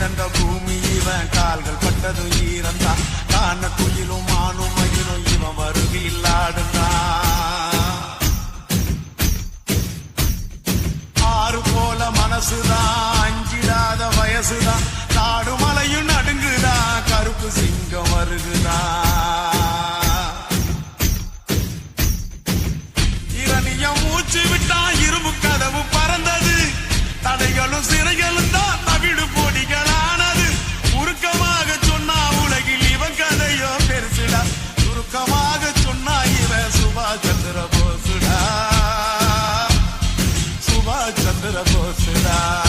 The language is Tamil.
கிடந்த பூமி இவன் கால்கள் பட்டதும் ஈரந்தான் காண குயிலும் pela mocidade.